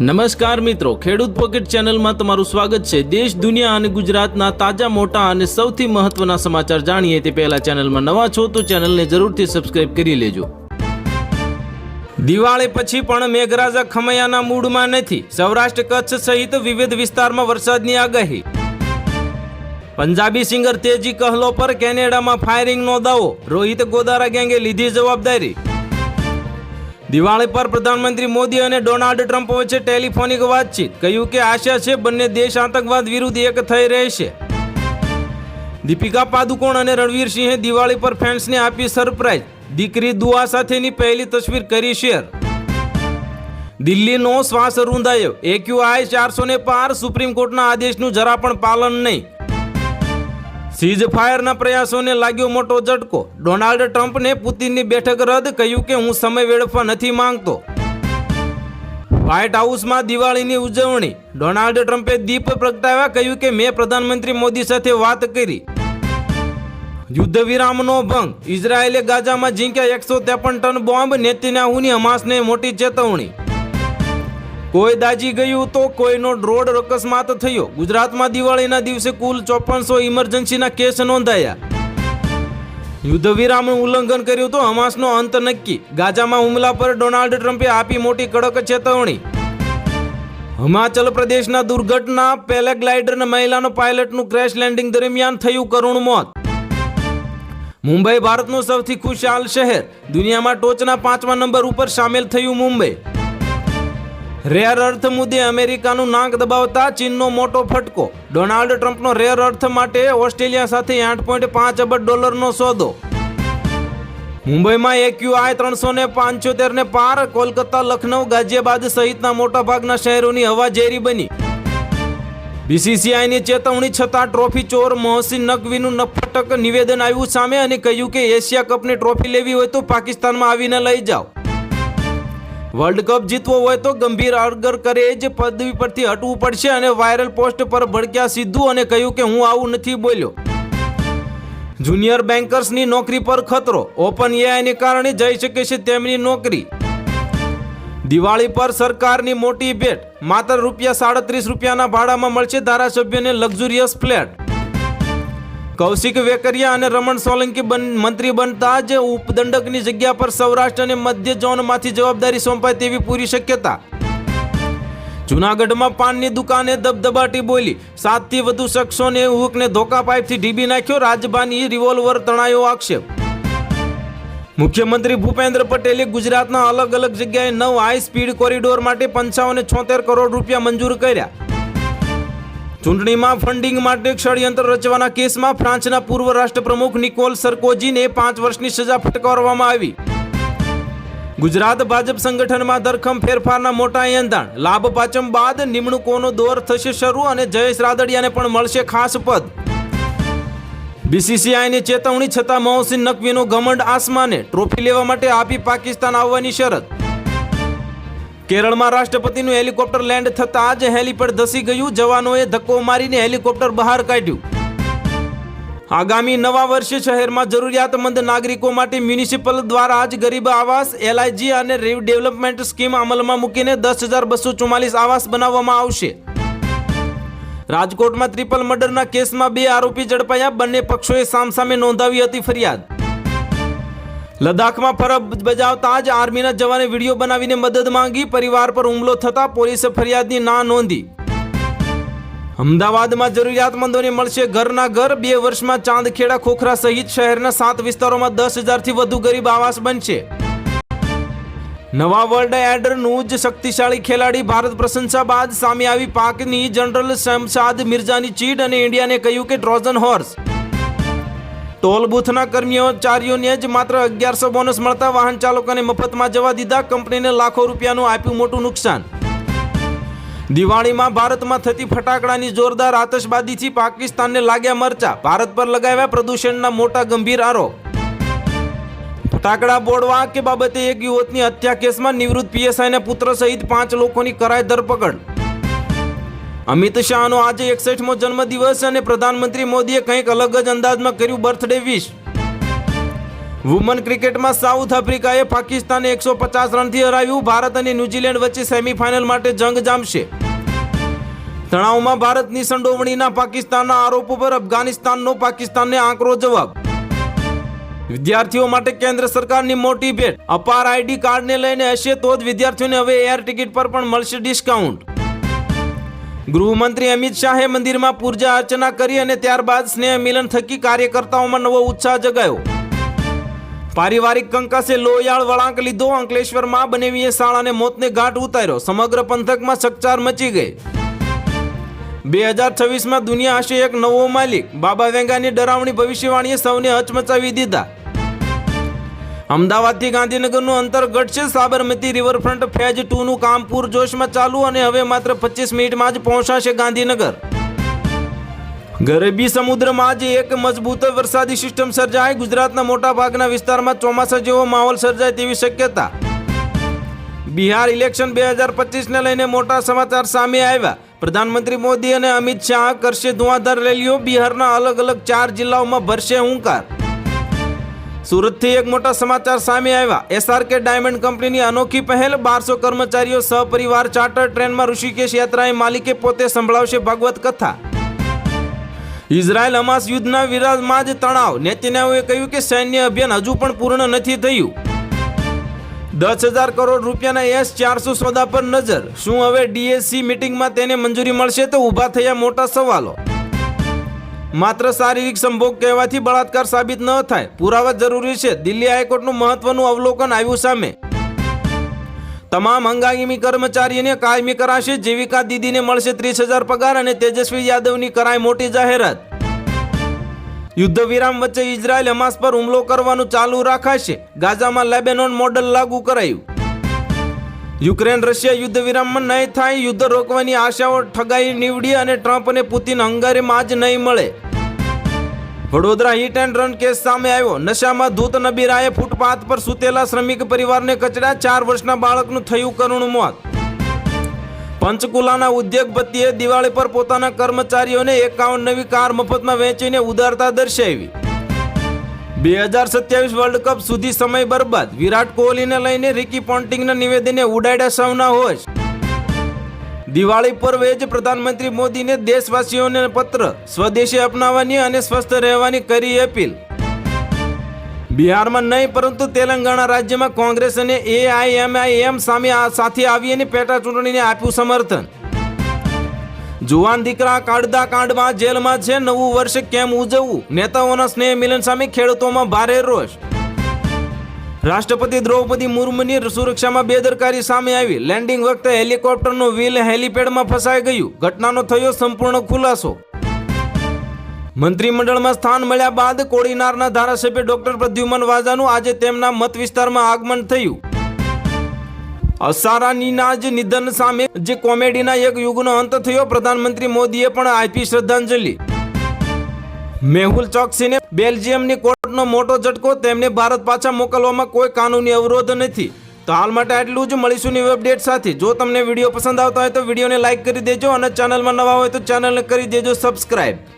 નમસ્કાર મિત્રો, ખેડૂત પોકેટ ચેનલમાં તમારું સ્વાગત છે. દેશ, દુનિયા અને ગુજરાતના તાજા, મોટા અને સૌથી મહત્વના સમાચાર જાણીએ તે પહેલા ચેનલમાં નવા છો તો ચેનલને જરૂરથી સબસ્ક્રાઇબ કરી લેજો. દિવાળી પછી પણ મેઘરાજા ખમૈયાના મૂડમાં નથી. સૌરાષ્ટ્ર કચ્છ સહિત વિવિધ વિસ્તારમાં વરસાદની આગાહી. પંજાબી સિંગર તેજી કહલો પર કેનેડામાં ફાયરિંગનો દાવો. રોહિત ગોદારા ગેંગે લીધી જવાબદારી. દિવાળી પર પ્રધાનમંત્રી મોદી અને ડોનાલ્ડ ટ્રમ્પ વચ્ચે ટેલિફોનિક વાતચીત. કહ્યું કે આશા છે બંને દેશ આતંકવાદ વિરુદ્ધ એક થઈ રહેશે. દીપિકા પાદુકોણ અને રણવીર સિંહે દિવાળી પર ફેન્સને આપી સરપ્રાઈઝ. દીકરી દુઆ સાથેની પહેલી તસવીર કરી શેર. દિલ્હીનો શ્વાસ રૂંધાયો. એક્યુઆઈ ચારસો ને પાર સુપ્રીમ કોર્ટના આદેશનું જરા પણ પાલન નહીં. સીઝ ફાયરના પ્રયાસોને લાગ્યો મોટો ઝટકો. ડોનાલ્ડ ટ્રમ્પને પુતિનની બેઠક રદ કહ્યું કે હું સમય વેડફવા નથી માંગતો. વ્હાઇટ હાઉસમાં દિવાળીની ઉજવણી. ડોનાલ્ડ ટ્રમ્પે દીપ પ્રગટાવ્યા, કહ્યું કે મેં પ્રધાનમંત્રી મોદી સાથે વાત કરી. યુદ્ધ વિરામનો ભંગ. ઇઝરાયેલે ગાઝામાં ઝીંક્યા એકસો ત્રેપન ટન બોમ્બ નેતિનાહુની હમાસને મોટી ચેતવણી. કોઈ દાજી ગયું તો કોઈનો રોડ અકસ્માત થયો. ગુજરાતમાં દિવાળીના દિવસે કુલ ચોપનસો ઇમરજન્સીના કેસ નોંધાયા. યુદ્ધ વિરામનું ઉલ્લંઘન કર્યું તો હમાસનો અંત નક્કી. ગાજામાં હુમલા પર ડોનાલ્ડ ટ્રમ્પે આપી મોટી કડક ચેતવણી. હિમાચલ પ્રદેશના દુર્ઘટના પેલેગ્લાઇડર મહિલાનો પાયલટનું ક્રેશ લેન્ડિંગ દરમિયાન થયું કરુણ મોત. મુંબઈ ભારતનું સૌથી ખુશાલ શહેર. દુનિયામાં ટોચના પાંચમા નંબર ઉપર સામેલ થયું મુંબઈ. રેર અર્થ મુદ્દે અમેરિકાનું નાક દબાવતા ચીનનો મોટો ફટકો. ડોનાલ્ડ ટ્રમ્પનો રેર અર્થ માટે ઓસ્ટ્રેલિયા સાથે આઠ પોઈન્ટ પાંચ અબજ ડોલરનો સોદો. મુંબઈમાં એક્યુઆઈ ત્રણસો ને પાંચોતેર ને પાર, કોલકાતા, લખનઉ, ગાઝિયાબાદ સહિતના મોટાભાગના શહેરોની હવા ઝેરી બની. બીસીસીઆઈની ચેતવણી છતાં ટ્રોફી ચોર મોહસિન નકવીનું નફટક નિવેદન આવ્યું સામે અને કહ્યું કે એશિયા કપની ટ્રોફી લેવી હોય તો પાકિસ્તાનમાં આવીને લઈ જાઓ. વર્લ્ડ કપ જીતવો હોય તો ગંભીર આર્ગર કરે જ. પદવી પરથી હટવું પડશે અને વાયરલ પોસ્ટ પર ભડક્યા સીધું અને કહ્યું કે હું આવું નથી બોલ્યો. જુનિયર બેન્કર્સની નોકરી પર ખતરો. ઓપન એઆઈને કારણે જઈ શકે છે તેમની નોકરી. દિવાળી પર સરકારની મોટી ભેટ. માત્ર રૂપિયા સાડત્રીસ રૂપિયાના ભાડામાં મળશે ધારાસભ્યને લક્ઝુરિયસ ફ્લેટ. કૌશિક વેકરિયા અને રમણ સોલંકી મંત્રી બનતા જ ઉપદંડકની જગ્યા પર સૌરાષ્ટ્ર અને મધ્ય ઝોનમાંથી જવાબદારી સોંપાય તેવી પૂરી શક્યતા. જુનાગઢમાં પાનની દુકાને દબદબાટી બોલી, સાતથી વધુ શખ્સોને હુકને ધોકા પાઇપથી ઢીબી નાખ્યો રાજબાની રિવોલ્વર તણાયો આક્ષેપ. મુખ્યમંત્રી ભૂપેન્દ્ર પટેલે ગુજરાતના અલગ અલગ જગ્યાએ નવ હાઈ સ્પીડ કોરિડોર માટે પંચાવન છોતેર કરોડ રૂપિયા મંજૂર કર્યા. ચૂંટણીમાં ફંડિંગ માટે ષડયંત્ર રચવાના કેસમાં ફ્રાન્સના પૂર્વ રાષ્ટ્રપ્રમુખ નિકોલ સરકોજીને પાંચ વર્ષની સજા ફટકારવામાં આવી. ગુજરાત ભાજપ સંગઠનમાં ધરખમ ફેરફારના મોટા એંધાણ. લાભ પાચમ બાદ નિમણૂકોનો દોર થશે શરૂ અને જયેશ રાદડિયાને પણ મળશે ખાસ પદ. બીસીસીઆઈની ચેતવણી છતાં મોહસિન નકવીનો ઘમંડ આસમાને. ટ્રોફી લેવા માટે આપી પાકિસ્તાન આવવાની શરત. કેરળમાં રાષ્ટ્રપતિનું હેલિકોપ્ટર લેન્ડ થતાં જ હેલીપેડ ધસી ગયું. જવાનોએ ધક્કો મારીને હેલિકોપ્ટર બહાર કાઢ્યું. આગામી નવા વર્ષે શહેરમાં જરૂરિયાતમંદ નાગરિકો માટે મ્યુનિસિપલ દ્વારા જ ગરીબ આવાસ, એલઆઈજી અને ડેવલપમેન્ટ સ્કીમ અમલમાં મૂકીને દસ હજાર બસો ચુમ્માલીસ આવાસ બનાવવામાં આવશે. રાજકોટમાં ટ્રિપલ મર્ડરના કેસમાં બે આરોપી ઝડપાયા. બંને પક્ષોએ સામસામે નોંધાવી હતી ફરિયાદ. લદ્દાખમાં ફરજ બજાવતા જ આર્મીના જવાને વીડિયો બનાવીને મદદ માંગી. પરિવાર પર હુમલો થતા પોલીસે ફરિયાદની ના નોંધી. અમદાવાદમાં જરૂરિયાતમંદોને મળશે ઘરના ઘર. બે વર્ષમાં ચાંદખેડા ખોખરા સહિત શહેરના સાત વિસ્તારોમાં દસ હજારથી વધુ ગરીબ આવાસ બનશે. નવા વર્લ્ડ એડરનું જ શક્તિશાળી ખેલાડી ભારત પ્રશંસા બાદ સામે આવી પાકની જનરલ શમશાદ મિર્ઝાની ચીડ અને ઇન્ડિયાને કહ્યું કે ટ્રોઝન હોર્સ. ટોલ બૂથના કર્મચારીઓને જ માત્ર અગિયારસો બોનસ મળતા વાહન ચાલકોને મફતમાં જવા દીધા. કંપનીને લાખો રૂપિયાનું આપ્યું મોટું નુકસાન. દિવાળીમાં ભારતમાં થતી ફટાકડાની જોરદાર આતશબાજીથી પાકિસ્તાનને લાગ્યા મરચા. ભારત પર લગાવ્યા પ્રદૂષણના મોટા ગંભીર આરોપ. ફટાકડા બોડવા કે બાબતે એક યુવકની હત્યા કેસમાં નિવૃત્ત પીએસઆઈના પુત્ર સહિત પાંચ લોકોની કરાઈ ધરપકડ. અમિત શાહનો આજે એકસઠમો જન્મદિવસ અને પ્રધાનમંત્રી મોદીએ કંઈક અલગ જ અંદાજમાં કર્યું બર્થડે વિશ. વુમન ક્રિકેટમાં સાઉથ આફ્રિકાએ પાકિસ્તાનને એકસો પચાસ રનથી હરાવ્યું. ભારત અને ન્યૂઝીલેન્ડ વચ્ચે સેમીફાઇનલ માટે જંગ જામશે. તણાવમાં ભારતની સંડોવણીના પાકિસ્તાનના આરોપો પર અફઘાનિસ્તાનનો પાકિસ્તાનને આંકરો જવાબ. વિદ્યાર્થીઓ માટે કેન્દ્ર સરકારની મોટી ભેટ. અપાર આઈડી કાર્ડને લઈને હશે તો જ વિદ્યાર્થીઓને હવે એર ટિકિટ પર પણ મળશે ડિસ્કાઉન્ટ. ગૃહમંત્રી અમિત શાહે મંદિરમાં પૂજા અર્ચના કરી અને ત્યારબાદ સ્નેહ મિલન થકી કાર્યકર્તાઓમાં નવો ઉત્સાહ જગાયો. પારિવારિક કંકાસે લોયાળ વળાંક લીધો. અંકલેશ્વરમાં બનેવીએ શાળાને મોતને ઘાટ ઉતાર્યો. સમગ્ર પંથકમાં ચકચાર મચી ગઈ. બે હજાર છવ્વીસમાં દુનિયા હશે એક નવો માલિક. બાબા વેંગાની ડરાવણી ભવિષ્યવાણીએ સૌને હચમચાવી દીધા. અમદાવાદથી ગાંધીનગરનું અંતર ઘટશે સાબરમતી રિવરફ્રન્ટ ફેઝ ટુનું કામ પૂરજોશમાં ચાલુ અને હવે માત્ર પચીસ મિનિટમાં જ પહોંચાશે ગાંધીનગર. ગરબી સમુદ્રમાં જ એક મજબૂત વરસાદી સિસ્ટમ સર્જાય. ગુજરાતના મોટા ભાગના વિસ્તારમાં ચોમાસા જેવો માહોલ સર્જાય તેવી શક્યતા. બિહાર ઇલેક્શન બે હજાર પચીસને લઈને મોટા સમાચાર સામે આવ્યા. પ્રધાનમંત્રી મોદી અને અમિત શાહ કરશે ધુઆધાર રેલીઓ. બિહારના અલગ અલગ ચાર જિલ્લાઓમાં ભરશે હુંકાર. સુરતથી એક મોટા સમાચાર સામે આવ્યા. એસઆરકે ડાયમંડ કંપનીની અનોખી પહેલ, બારસો કર્મચારીઓ સહપરિવાર ચાર્ટર ટ્રેનમાં ઋષિકેશ યાત્રાએ માલિકે પોતે સંભળાવશે ભાગવત કથા. ઇઝરાયલ હમાસ યુદ્ધના વિરાજમાં જ તણાવ. નેતન્યાહુએ કહ્યું કે સૈન્ય અભિયાન હજુ પણ પૂર્ણ નથી થયું. દસ હજાર કરોડ રૂપિયાના એસ ચારસો સોદા પર નજર. શું હવે ડીએસસી મિટિંગમાં તેને મંજૂરી મળશે તો ઊભા થયા મોટા સવાલો. માત્ર શારીરિક સંભોગ કહેવાથી બળાત્કાર સાબિત ન થાય. પુરાવા જરૂરી છે. દિલ્હી હાઈકોર્ટનું મહત્વનું અવલોકન આવ્યું સામે. તમામ હંગામી કર્મચારીઓને કાયમી કરાશે. જીવિકા દીદીને મળશે ત્રીસ હજાર પગાર અને તેજસ્વી યાદવની કરાય મોટી જાહેરાત. યુદ્ધ વિરામ વચ્ચે ઇઝરાયલ હમાસ પર હુમલો કરવાનું ચાલુ રાખાશે. ગાઝામાં લેબેનોન મોડલ લાગુ કરાયું. યુક્રેન રશિયા યુદ્ધ વિરામમાં નહીં થાય, યુદ્ધ રોકવાની આશાઓ ઠગાઈ નીવડી અને ટ્રમ્પ અને પુતિન હંગારીમાં જ નહીં મળે. Vadodara hit and run case સામે આવ્યો. નશામાં ધૂત નબીરાએ ફૂટપાથ પર સૂતેલા શ્રમિક પરિવારને કચડ્યા. ચાર વર્ષના બાળકનું થયું કરુણ મોત. પંચકુલાના ઉદ્યોગપતિએ દિવાળી પર પોતાના કર્મચારીઓને એકાવન નવી કાર મફતમાં વેચીને ઉદારતા દર્શાવી. બે હજાર સત્યાવીસ વર્લ્ડ કપ સુધી સમય બરબાદ. વિરાટ કોહલીને લઈને રિકી પોન્ટિંગના નિવેદને ઉડાડ્યા સૌના હોશ. દિવાળી પર્વે જ પ્રધાનમંત્રી મોદીને દેશવાસીઓને પત્ર. સ્વદેશી અપનાવવાની અને સ્વસ્થ રહેવાની કરી અપીલ બિહારમાં નહીં, પરંતુ તેલંગાણા રાજ્યમાં કોંગ્રેસ અને એઆઈએમઆઈએમ સામે સાથે આવી અને પેટા ચૂંટણીને આપ્યું સમર્થન. જુવાન દીકરા કાઢદા કાંડમાં જેલમાં છે, નવું વર્ષ કેમ ઉજવવું? નેતાઓના સ્નેહ મિલન સામે ખેડૂતોમાં ભારે રોષ. રાષ્ટ્રપતિ દ્રૌપદી મુર્મુની સુરક્ષામાં બેદરકારી સામે આવી. લેન્ડિંગ વખતે હેલિકોપ્ટરનું વ્હીલ હેલિપેડમાં ફસાઈ ગયું. ઘટનાનો થયો સંપૂર્ણ ખુલાસો. મંત્રીમંડળમાં સ્થાન મળ્યા બાદ કોડીનારના ધારાસભ્ય ડોક્ટર પ્રદ્યુમન વાજાનું આજે તેમના મત વિસ્તારમાં આગમન થયું. અસારાનીના જ નિધન સામે જે કોમેડીના એક યુગનો અંત થયો, પ્રધાનમંત્રી મોદીએ પણ આપી શ્રદ્ધાંજલિ. મેહુલ ચોકસીને બેલ્જિયમની કોર્ટનો મોટો ઝટકો તેમને ભારત પાછા મોકલવામાં કોઈ કાનૂની અવરોધ નથી. તો હાલ માટે આટલું જ. મળીશું ન્યૂ અપડેટ સાથે. જો તમને વીડિયો પસંદ આવતો હોય તો વિડીયોને લાઇક કરી દેજો અને ચેનલમાં નવા હોય તો ચેનલને કરી દેજો સબસ્ક્રાઈબ